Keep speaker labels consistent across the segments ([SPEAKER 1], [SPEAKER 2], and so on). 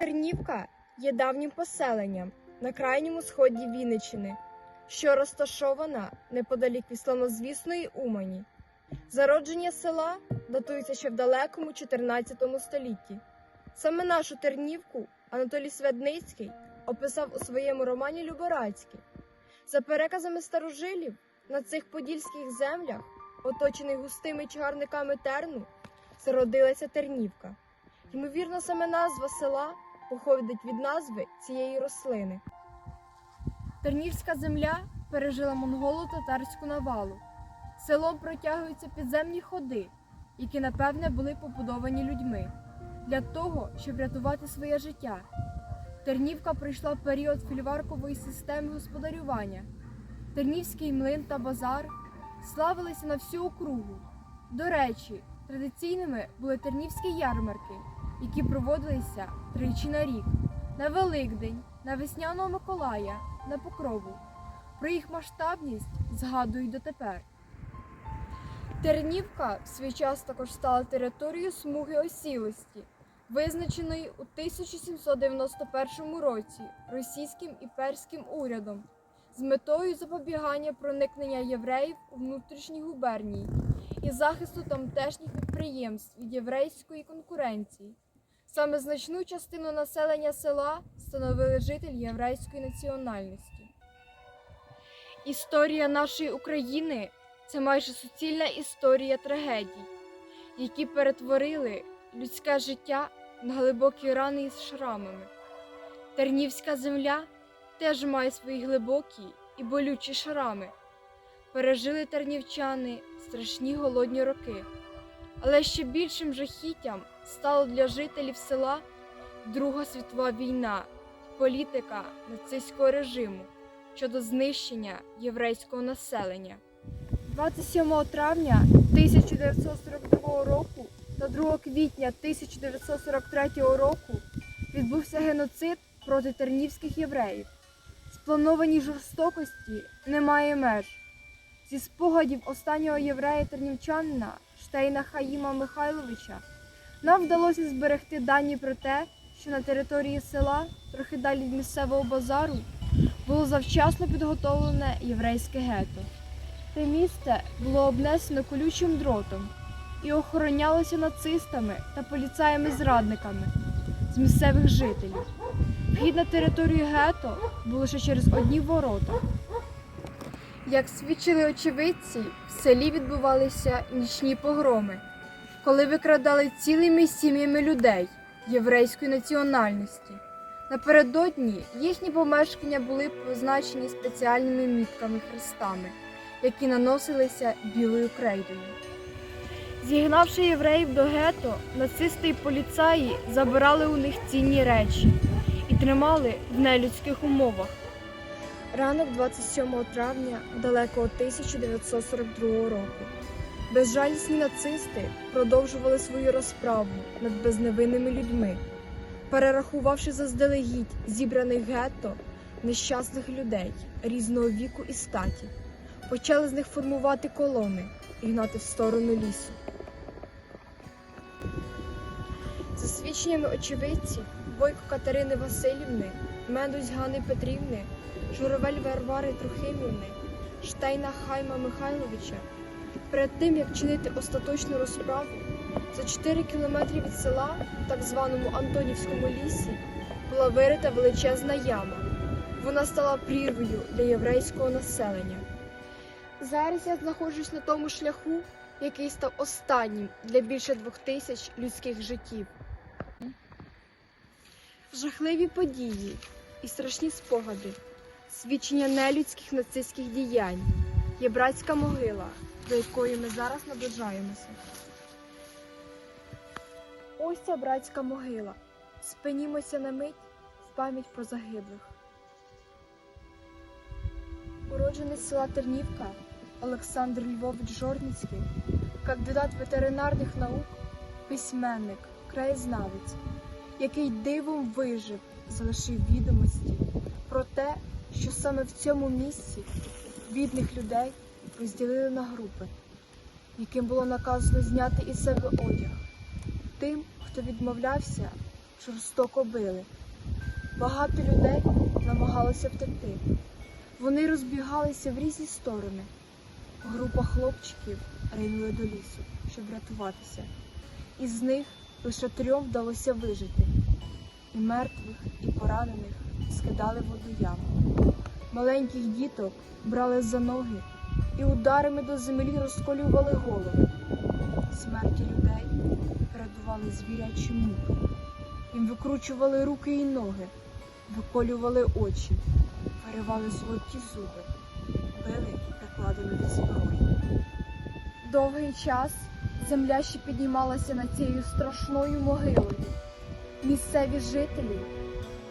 [SPEAKER 1] Тернівка є давнім поселенням на крайньому сході Вінниччини, що розташована неподалік від славнозвісної Умані. Зародження села датується ще в далекому 14 столітті. Саме нашу Тернівку Анатолій Свядницький описав у своєму романі Люборацький. За переказами старожилів, на цих подільських землях, оточених густими чагарниками терну, зародилася Тернівка. Ймовірно, саме назва села походить від назви цієї рослини. Тернівська земля пережила монголо-татарську навалу. Селом протягуються підземні ходи, які, напевне, були побудовані людьми для того, щоб рятувати своє життя. Тернівка пройшла період фільваркової системи господарювання. Тернівський млин та базар славилися на всю округу. До речі, традиційними були тернівські ярмарки, які проводилися тричі на рік на Великдень, на Весняного Миколая, на Покрову. Про їх масштабність згадують дотепер. Тернівка в свій час також стала територією смуги осілості, визначеної у 1791 році російським імперським урядом з метою запобігання проникнення євреїв у внутрішні губернії і захисту тамтешніх підприємств від єврейської конкуренції. Саме значну частину населення села становили жителі єврейської національності. Історія нашої України це майже суцільна історія трагедій, які перетворили людське життя на глибокі рани із шрамами. Тернівська земля теж має свої глибокі і болючі шрами. Пережили тернівчани страшні голодні роки. Але ще більшим жахіттям стала для жителів села Друга світова війна, політика нацистського режиму щодо знищення єврейського населення. 27 травня 1942 року та 2 квітня 1943 року відбувся геноцид проти тернівських євреїв. Спланованій жорстокості немає меж. Зі спогадів останнього єврея тернівчанина Штейна Хаїма Михайловича нам вдалося зберегти дані про те, що на території села, трохи далі від місцевого базару, було завчасно підготовлене єврейське гетто. Те місце було обнесено колючим дротом і охоронялося нацистами та поліцаями-зрадниками з місцевих жителів. Вхід на територію гетто було ще через одні ворота. Як свідчили очевидці, в селі відбувалися нічні погроми, коли викрадали цілими сім'ями людей єврейської національності. Напередодні їхні помешкання були позначені спеціальними мітками хрестами, які наносилися білою крейдою. Зігнавши євреїв до гетто, нацисти і поліцаї забирали у них цінні речі і тримали в нелюдських умовах. Ранок 27 травня далекого 1942 року. Безжалісні нацисти продовжували свою розправу над безневинними людьми, перерахувавши заздалегідь зібраних гетто нещасних людей різного віку і статі, почали з них формувати колони і гнати в сторону лісу. За свідченнями очевидців, Бойко Катерини Васильівни, Медусь Гани Петрівни, Журавель Варвари Трохимівни, Штейна Хайма Михайловича, перед тим як чинити остаточну розправу, за 4 кілометри від села, в так званому Антонівському лісі, була вирита величезна яма. Вона стала прірвою для єврейського населення. Зараз я знаходжусь на тому шляху, який став останнім для більше двох тисяч людських життів. Жахливі події і страшні спогади, свідчення нелюдських нацистських діянь, є братська могила, до якої ми зараз наближаємося. Ось ця братська могила. Спинімося на мить в пам'ять про загиблих. Уродженець села Тернівка Олександр Львович Жорніцький, кандидат ветеринарних наук, письменник, краєзнавець, який дивом вижив, залишив відомості про те, що саме в цьому місці бідних людей розділили на групи, яким було наказано зняти із себе одяг. Тим, хто відмовлявся, жорстоко били. Багато людей намагалося втекти. Вони розбігалися в різні сторони. Група хлопчиків ринули до лісу, щоб рятуватися. Із них лише трьом вдалося вижити. І мертвих, і поранених скидали в водояму. Маленьких діток брали за ноги і ударами до землі розколювали голови. Смерті людей передували звірячі муки. Їм викручували руки і ноги, виколювали очі, виривали золоті зуби, били прикладами до зброї. Довгий час земля ще піднімалася над цією страшною могилою. Місцеві жителі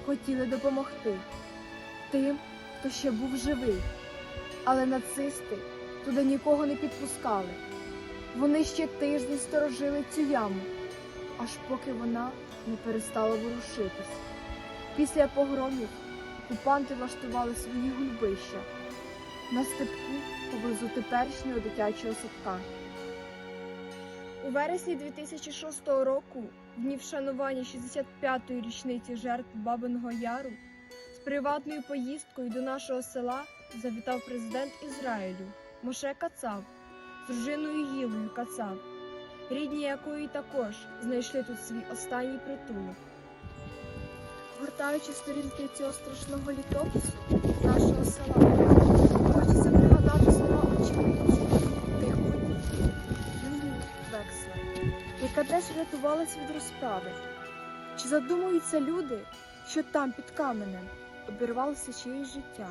[SPEAKER 1] хотіли допомогти тим, хто ще був живий, але нацисти туди нікого не підпускали. Вони ще тиждень сторожили цю яму, аж поки вона не перестала ворушитись. Після погромів окупанти влаштували свої гульбища на степку поблизу теперішнього дитячого садка. У вересні 2006 року, дні вшанування 65-ї річниці жертв Бабиного Яру, з приватною поїздкою до нашого села завітав президент Ізраїлю Моше Кацав з дружиною Гілою Кацав, рідні якої також знайшли тут свій останній притулок. Гортаючи сторінки цього страшного літопису нашого села, Яка десь врятувалась від розправи. Чи задумуються люди, що там під каменем обірвалося чиєсь життя?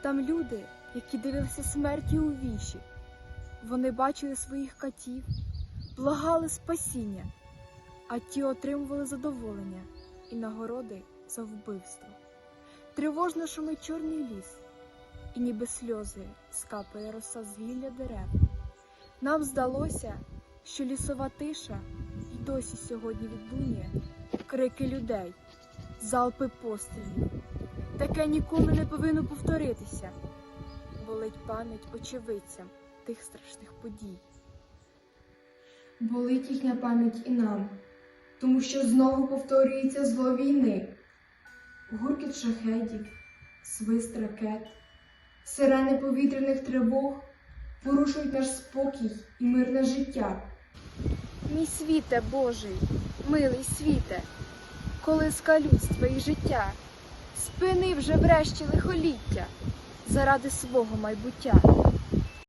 [SPEAKER 1] Там люди, які дивилися смерті у вічі. Вони бачили своїх катів, благали спасіння, а ті отримували задоволення і нагороди за вбивство. Тривожно шумить чорний ліс, і ніби сльози скапає роса з гілля дерев. Нам здалося, що лісова тиша й досі сьогодні відлунює крики людей, залпи пострілів. Таке ніколи не повинно повторитися. Болить пам'ять очевидцям тих страшних подій. Болить їхня пам'ять і нам, тому що знову повторюється зло війни. Гуркіт шахедів, свист ракет, сирени повітряних тривог порушують наш спокій і мирне життя. Мій світе Божий, милий світе, колиска людства і життя, спини вже врешті лихоліття заради свого майбуття.